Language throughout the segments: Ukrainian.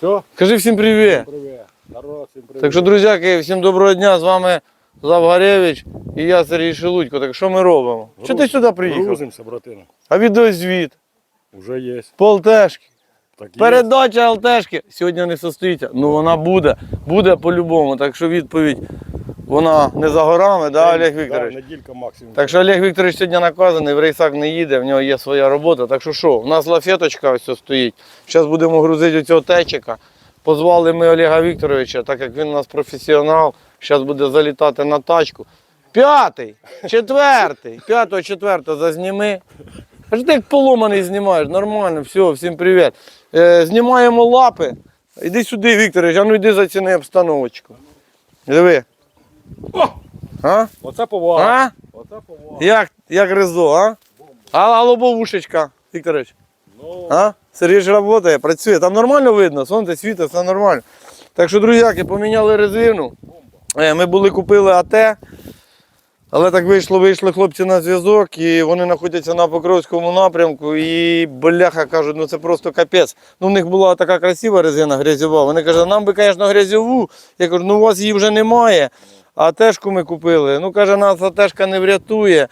Все? Кажи всім привіт. Привіт. Народ, всім привіт. Так що, друзяки, всім доброго дня. З вами Завгаревич і я Сергій Шелудько. Так що ми робимо? Що ти сюди приїхав? Грузимося, братина. А відеозвіт, Уже є. по ЛТшки. Так. Передача ЛТшки сьогодні не состоїться. Ну вона буде, буде по-любому. Так що відповідь вона не за горами, да, Олег Вікторович? Да, неділька максимум. Так що Олег Вікторович сьогодні наказаний, в рейсак не їде, в нього є своя робота. Так що що, у нас лафеточка ось стоїть. Зараз будемо грузити цього течика. Позвали ми Олега Вікторовича, так як він у нас професіонал, зараз буде залітати на тачку. П'ятий, четвертий, п'ятого, четвертого зазніми. Аж ти як поломаний знімаєш, нормально, все, всім привіт. Е, знімаємо лапи. Іди сюди, Вікторович, а ну йди заціни обстановочку. Диви. О! А? Оце повага. А? Оце повага. Як, як ризо, а? А, а лобовушечка, Вікторович, Ну, а? Сергій ж працює, працює. Там нормально видно, сонце світить, все нормально. Так що, друзяки, поміняли резину. Е, Ми були купили АТ. Але так вийшло, вийшли хлопці на зв'язок, і вони знаходяться на Покровському напрямку. І бляха кажуть, ну це просто капець. Ну, в них була така красива резина грязьова. Вони кажуть, нам би, звісно, грязьову. Я кажу, ну у вас її вже немає. А тежку ми купили. Ну, каже, нас атешка не врятує.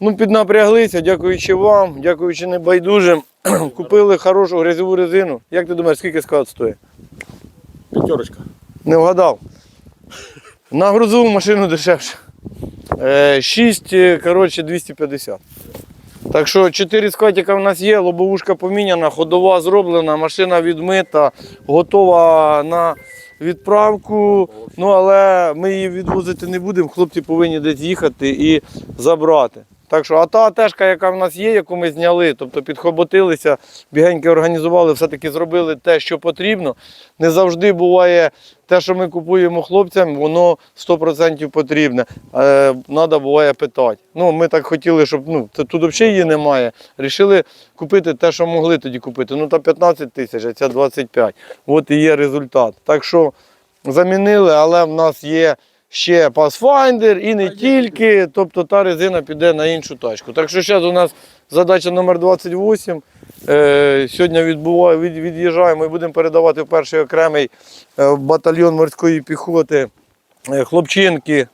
Ну, піднапряглися, дякуючи вам, дякуючи небайдужим. Купили хорошу грязьову резину. Як ти думаєш, скільки склад стоїть? п'ятерочка. Не вгадав. На грузову машину дешевше. 6, коротше, 250. Так що 4 скатіка в нас є, лобовушка поміняна, ходова зроблена, машина відмита, готова на відправку. Ну, але ми її відвозити не будемо, хлопці повинні десь їхати і забрати. Так що, а та тежка, яка в нас є, яку ми зняли, тобто підхоботилися, бігеньки організували, все-таки зробили те, що потрібно. Не завжди буває те, що ми купуємо хлопцям, воно 100% потрібне. Надо буває питати. Ну, ми так хотіли, щоб ну, тут взагалі її немає. Рішили купити те, що могли тоді купити. Ну, та 15 тисяч, а ця 25. От і є результат. Так що замінили, але в нас є ще Pathfinder і не тільки, тобто та резина піде на іншу тачку. Так що зараз у нас задача номер 28. Е, сьогодні відбуває, від, від'їжджаємо і будемо передавати в перший окремий е, батальйон морської піхоти е, хлопчинки.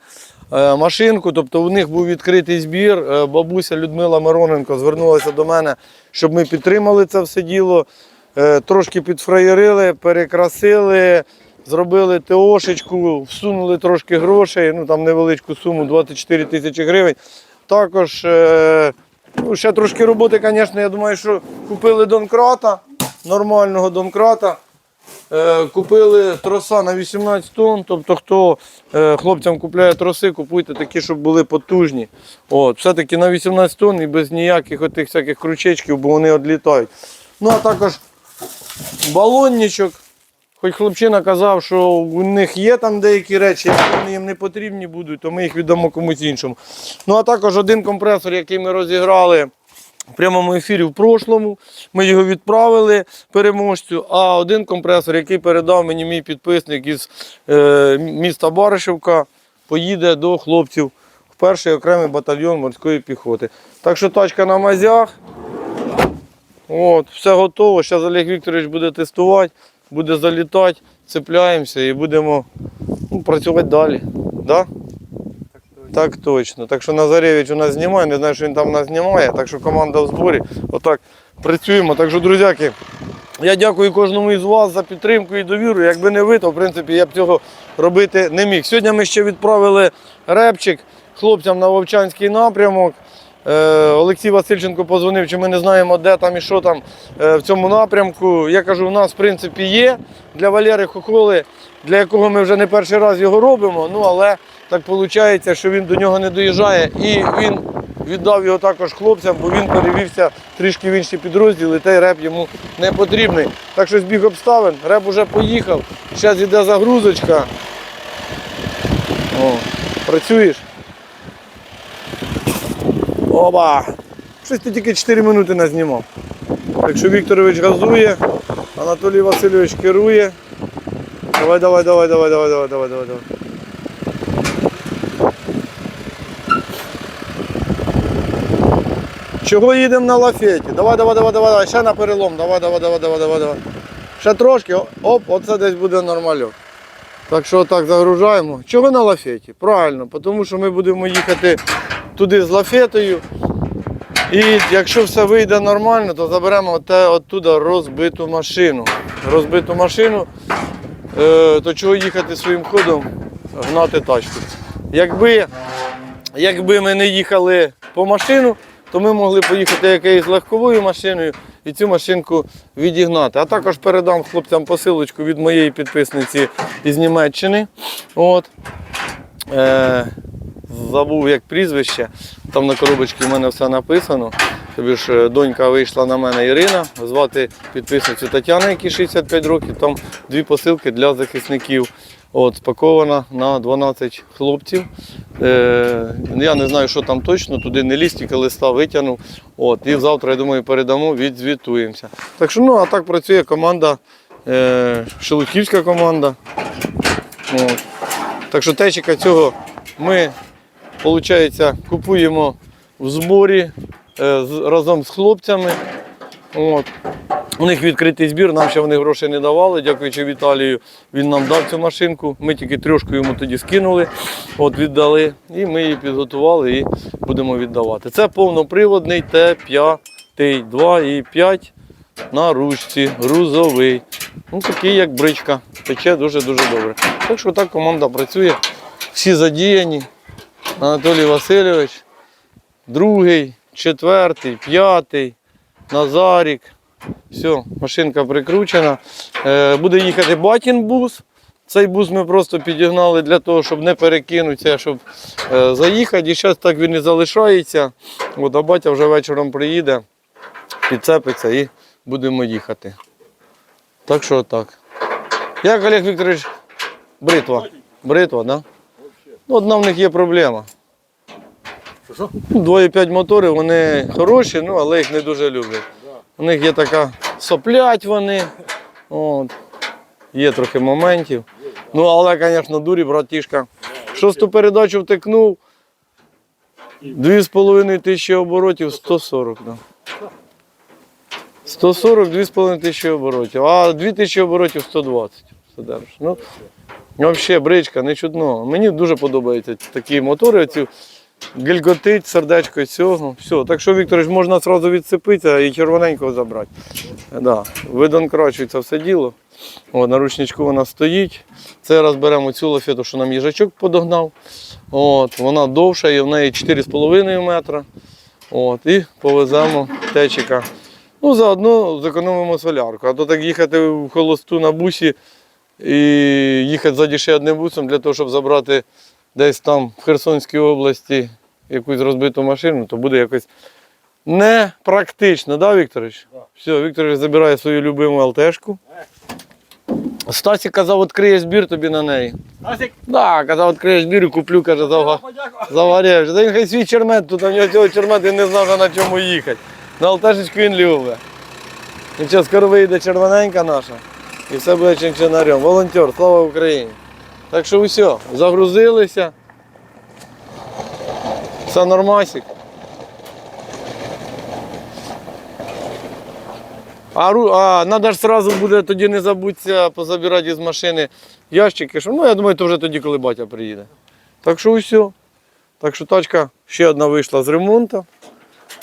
е, Машинку, тобто у них був відкритий збір. Бабуся Людмила Мироненко звернулася до мене, щоб ми підтримали це все діло. Трошки підфраєрили, перекрасили, зробили ТОшечку, всунули трошки грошей, ну там невеличку суму 24 тисячі гривень. Також е, ну, ще трошки роботи, звісно, я думаю, що купили донкрата, нормального донкрата. Е, Купили троса на 18 тонн. Тобто, хто е, хлопцям купляє троси, купуйте такі, щоб були потужні. От, все-таки на 18 тонн і без ніяких отих всяких крючечків, бо вони відлітають. Ну, а також балонничок. Хоч хлопчина казав, що у них є там деякі речі, якщо вони їм не потрібні будуть, то ми їх віддамо комусь іншому. Ну а також один компресор, який ми розіграли в прямому ефірі в прошлому. Ми його відправили переможцю. А один компресор, який передав мені мій підписник із е, міста Баришівка, поїде до хлопців в перший окремий батальйон морської піхоти. Так що тачка на мазях. От, все готово. Зараз Олег Вікторович буде тестувати, буде залітати, цепляємося і будемо ну, працювати далі. Да? Так точно. Так що Назаревич у нас знімає, не знаю, що він там нас знімає, так що команда в зборі. Отак працюємо. Так що, друзяки, я дякую кожному із вас за підтримку і довіру. Якби не ви, то в принципі я б цього робити не міг. Сьогодні ми ще відправили репчик хлопцям на Вовчанський напрямок. Е, Олексій Васильченко позвонив, чи ми не знаємо, де там і що там е, в цьому напрямку. Я кажу, у нас в принципі є для Валери Хохоли, для якого ми вже не перший раз його робимо. Ну але так виходить, що він до нього не доїжджає. І він віддав його також хлопцям, бо він перевівся трішки в інші підрозділи, той реп йому не потрібний. Так що збіг обставин, реп уже поїхав. Зараз йде загрузочка. О, працюєш? Оба! Щось ти тільки 4 минути назнімав. Так що Вікторович газує, Анатолій Васильович керує. Давай, давай, давай, давай, давай, давай, давай, давай, давай. Чого їдемо на лафеті? Давай, давай, давай, давай, давай, ще на перелом. Давай, давай, давай, давай, давай, давай. Ще трошки, оп, оце десь буде нормальок. Так що так загружаємо. Чого на лафеті? Правильно, тому що ми будемо їхати туди з лафетою. І якщо все вийде нормально, то заберемо оте, оттуда розбиту машину. Розбиту машину, е, то чого їхати своїм ходом, гнати тачку. Якби, якби ми не їхали по машину, то ми могли поїхати якоюсь легковою машиною і цю машинку відігнати. А також передам хлопцям посилочку від моєї підписниці із Німеччини. От. Е, забув як прізвище. Там на коробочці в мене все написано. Тобі ж е, донька вийшла на мене Ірина, звати підписницю Тетяна, якій 65 років. Там дві посилки для захисників. От, спакована на 12 хлопців. Е, я не знаю, що там точно, туди не ліз, тільки листа витягнув. От, і завтра, я думаю, передамо, відзвітуємося. Так що, ну, а так працює команда, е, Шелудьківська команда. От. Так що течика цього ми, виходить, купуємо в зборі е, разом з хлопцями. От. У них відкритий збір, нам ще вони гроші не давали, дякуючи Віталію. Він нам дав цю машинку. Ми тільки трьошку йому тоді скинули, от віддали, і ми її підготували і будемо віддавати. Це повноприводний Т5, 2,5 на ручці, грузовий. Ну, такий, як бричка. Тече дуже-дуже добре. Так що так команда працює. Всі задіяні. Анатолій Васильович, другий, четвертий, п'ятий, Назарік. Все, машинка прикручена. Е, буде їхати батін бус. Цей бус ми просто підігнали для того, щоб не перекинутися, щоб е, заїхати. І зараз так він і залишається. От, а батя вже вечором приїде, підцепиться і будемо їхати. Так що так. Як Олег Вікторович, бритва. Бритва, так? Да? Ну, одна в них є проблема. Що, що? 2,5 мотори, вони хороші, ну, але їх не дуже люблять. У них є така соплять вони. От. Є трохи моментів. Ну, але, звісно, дурі, братішка. Шосту передачу втикнув. 2,5 тисячі оборотів, 140. Да. 140, 2,5 тисячі оборотів. А 2 тисячі оборотів 120. Держиш. Ну, взагалі, бричка, не чудно. Мені дуже подобаються такі мотори. Оці гільготить, сердечко цього. Все. Так що, Вікторович, можна одразу відцепитися і червоненького забрати. Да. Видонкрачується все діло. О, на ручничку вона стоїть. Це раз беремо цю лафету, що нам їжачок подогнав. От, вона довша і в неї 4,5 метра. От, і повеземо течика. Ну, заодно зекономимо солярку. А то так їхати в холосту на бусі і їхати ззаді ще одним бусом для того, щоб забрати десь там в Херсонській області якусь розбиту машину, то буде якось непрактично, да, Вікторович? Да. Все, Вікторович забирає свою любиму ЛТшку. Стасік казав, відкриє збір тобі на неї. Асік, Так, казав, відкриє збір і куплю, каже, завга. Заваряєш. Та він хай свій чермет, тут в нього цього чермет і не знав, на чому їхати. На ЛТшечку він любить. Нічого, скоро вийде червоненька наша і все буде чинчинарем. Волонтер, слава Україні. Так що все, загрузилися. Все нормасик. А, а треба ж одразу буде тоді не забудься позабирати з машини ящики. Що, ну, я думаю, то вже тоді, коли батя приїде. Так що все. Так що тачка ще одна вийшла з ремонту.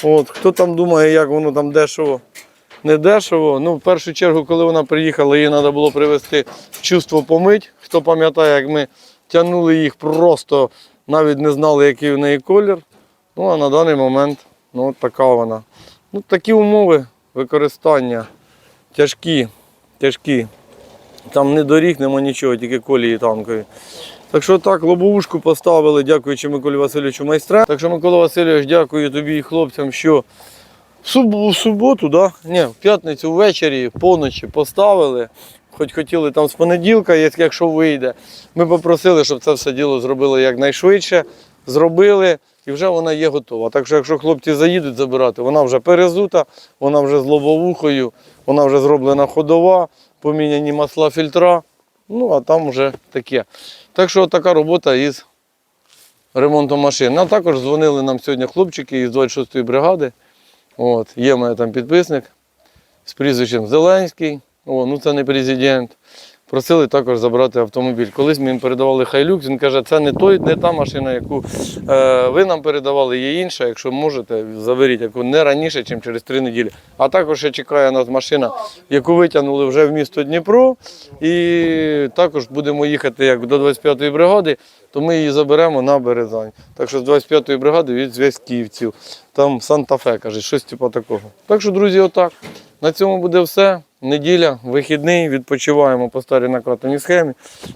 От, хто там думає, як воно там дешево, не дешево. Ну, в першу чергу, коли вона приїхала, її треба було привезти в чувство помить. Хто пам'ятає, як ми тягнули їх просто, навіть не знали, який в неї колір. Ну, а на даний момент ну, така вона. Ну, такі умови використання тяжкі, тяжкі. Там не доріг, нема нічого, тільки колії танкові. Так що так, лобовушку поставили, дякуючи Миколі Васильовичу майстра. Так що, Микола Васильович, дякую тобі і хлопцям, що в суб- в суботу, да? Ні, в п'ятницю ввечері, поночі поставили. Хоч хотіли там з понеділка, якщо вийде. Ми попросили, щоб це все діло зробили якнайшвидше. Зробили і вже вона є готова. Так що, якщо хлопці заїдуть забирати, вона вже перезута, вона вже з лобовухою, вона вже зроблена ходова, поміняні масла фільтра. Ну, а там вже таке. Так що така робота із ремонтом машин. А також дзвонили нам сьогодні хлопчики із 26-ї бригади. От, є в мене там підписник з прізвищем Зеленський. О, ну це не президент. Просили також забрати автомобіль. Колись ми їм передавали Хайлюкс, він каже, це не той, не та машина, яку е, ви нам передавали, є інша. Якщо можете, заберіть, яку не раніше, ніж через три неділі. А також ще чекає нас машина, яку витягнули вже в місто Дніпро. І також будемо їхати як до 25-ї бригади, то ми її заберемо на Березань. Так що з 25-ї бригади від зв'язківців. Там Санта-Фе, каже, щось типу такого. Так що, друзі, отак. На цьому буде все. Неділя, вихідний, відпочиваємо по старій накатаній схемі.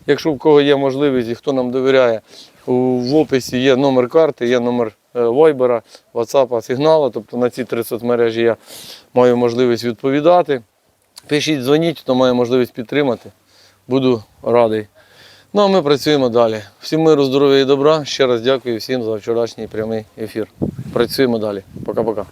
Якщо в кого є можливість і хто нам довіряє, в описі є номер карти, є номер е, вайбера, ватсапа, сигнала. Тобто на ці три соцмережі я маю можливість відповідати. Пишіть, дзвоніть, хто має можливість підтримати. Буду радий. Ну а ми працюємо далі. Всім миру, здоров'я і добра. Ще раз дякую всім за вчорашній прямий ефір. Працюємо далі. Пока-пока.